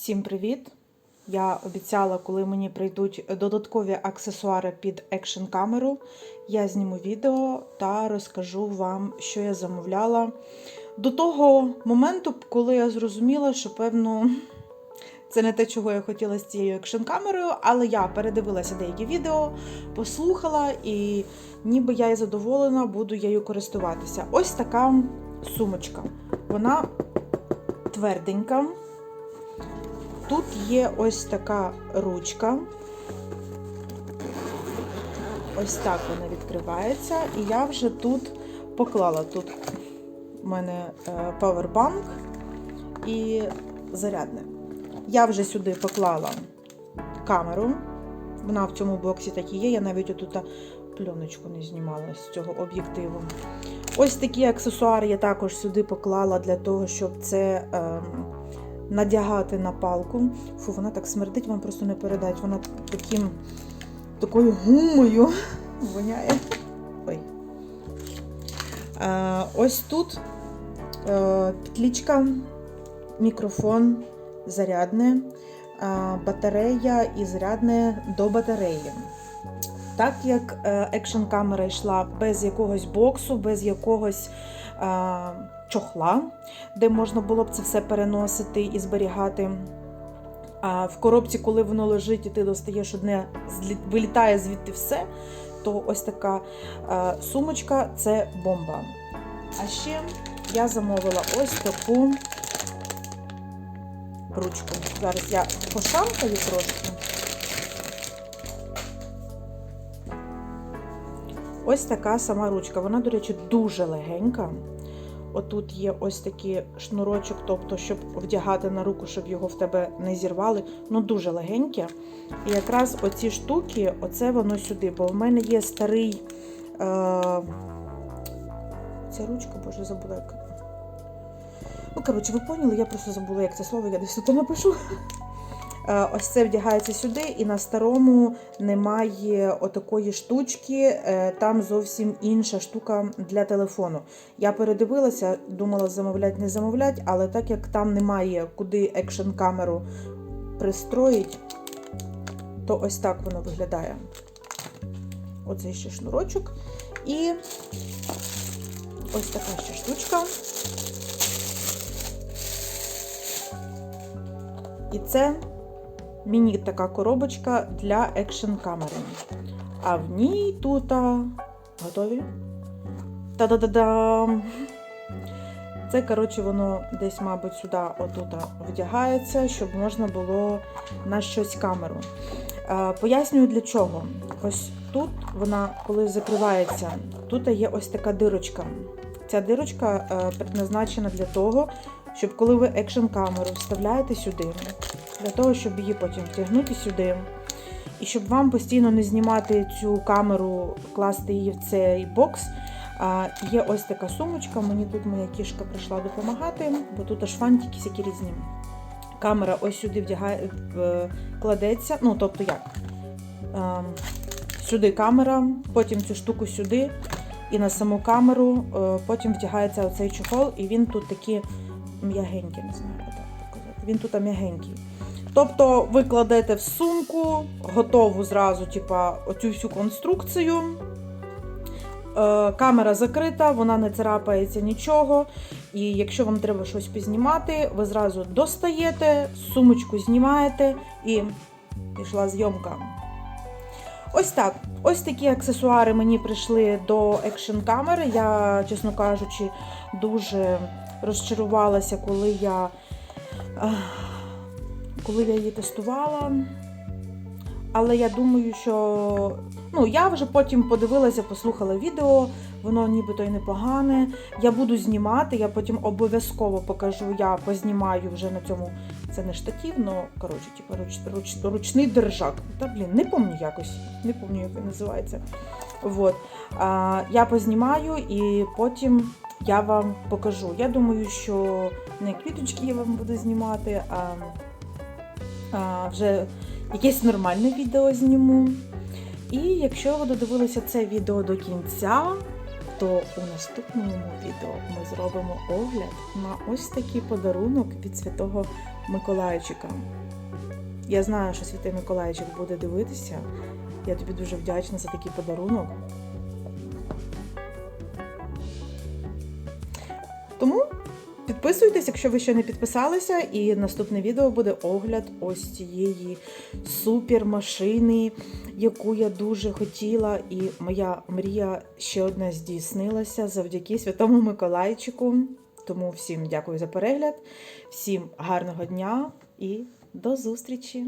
Всім привіт! Я обіцяла, коли мені прийдуть додаткові аксесуари під екшн камеру, я зніму відео та розкажу вам, що я замовляла. До того моменту, коли я зрозуміла, що певно це не те, чого я хотіла з цією екшн камерою, але я передивилася деякі відео, послухала і ніби я і задоволена, буду нею користуватися. Ось така сумочка. Вона тверденька. Тут є ось така ручка. Ось так вона відкривається. І я вже тут поклала. Тут у мене е, павербанк і зарядне. Я вже сюди поклала камеру. Вона в цьому боксі так і є. Я навіть отут пленочку не знімала з цього об'єктиву. Ось такі аксесуари я також сюди поклала для того, щоб це. Е, надягати на палку. Фу, вона так смердить, вам просто не передать. Вона таким, такою гумою воняє. Ой. Е, ось тут е, петлічка, мікрофон, зарядне, е, батарея і зарядне до батареї. Так як екшн камера йшла без якогось боксу, без якогось чохла, де можна було б це все переносити і зберігати. А в коробці, коли воно лежить, і ти достаєш одне, вилітає звідти все, то ось така е, сумочка це бомба. А ще я замовила ось таку ручку. Зараз я пошамкаю трошки. Ось така сама ручка. Вона, до речі, дуже легенька. Отут є ось такий шнурочок, тобто, щоб вдягати на руку, щоб його в тебе не зірвали. Ну, дуже легеньке. І якраз оці штуки, оце воно сюди. Бо в мене є старий. Е... Ця ручка, боже, забула. Ну, коротше, ви поняли, я просто забула, як це слово, я десь тут напишу. Ось це вдягається сюди, і на старому немає отакої штучки, там зовсім інша штука для телефону. Я передивилася, думала замовляти, не замовляти, але так як там немає куди екшн камеру пристроїть, то ось так воно виглядає. Оцей ще шнурочок. І ось така ще штучка. І це міні така коробочка для екшн камери. А в ній тут готові? Та-да-да-дам! Це, коротше, воно десь, мабуть, сюди отут вдягається, щоб можна було на щось камеру. Пояснюю для чого. Ось тут вона, коли закривається, тут є ось така дирочка. Ця дирочка предназначена для того, щоб коли ви екшн камеру вставляєте сюди, для того, щоб її потім втягнути сюди. І щоб вам постійно не знімати цю камеру, класти її в цей бокс. Є ось така сумочка. Мені тут моя кішка прийшла допомагати, бо тут аж фантики всякі різні. Камера ось сюди вдягає, кладеться. Ну, тобто як? Сюди камера, потім цю штуку сюди, і на саму камеру, е, потім вдягається оцей чохол, і він тут такий м'ягенький, не знаю, як так показати. Він тут м'ягенький. Тобто ви кладете в сумку, готову зразу, типа, оцю всю конструкцію. Е, камера закрита, вона не царапається нічого. І якщо вам треба щось познімати, ви зразу достаєте, сумочку знімаєте і пішла зйомка. Ось так. Ось такі аксесуари мені прийшли до екшн камери. Я, чесно кажучи, дуже розчарувалася, коли я коли я її тестувала. Але я думаю, що ну, я вже потім подивилася, послухала відео, воно нібито й непогане. Я буду знімати, я потім обов'язково покажу, я познімаю вже на цьому. Це не штатів, ну, коротше, типу, руч, руч, ручний держак. Та, блін, не пам'ятаю якось, не пам'ятаю, як він називається. Вот. А, Я познімаю і потім я вам покажу. Я думаю, що не квіточки я вам буду знімати, а, вже якесь нормальне відео зніму. І якщо ви додивилися це відео до кінця, то у наступному відео ми зробимо огляд на ось такий подарунок від Святого Миколайчика. Я знаю, що Святий Миколайчик буде дивитися. Я тобі дуже вдячна за такий подарунок. Тому підписуйтесь, якщо ви ще не підписалися, і наступне відео буде огляд ось цієї супермашини, яку я дуже хотіла, і моя мрія ще одна здійснилася завдяки Святому Миколайчику. Тому всім дякую за перегляд, всім гарного дня і до зустрічі!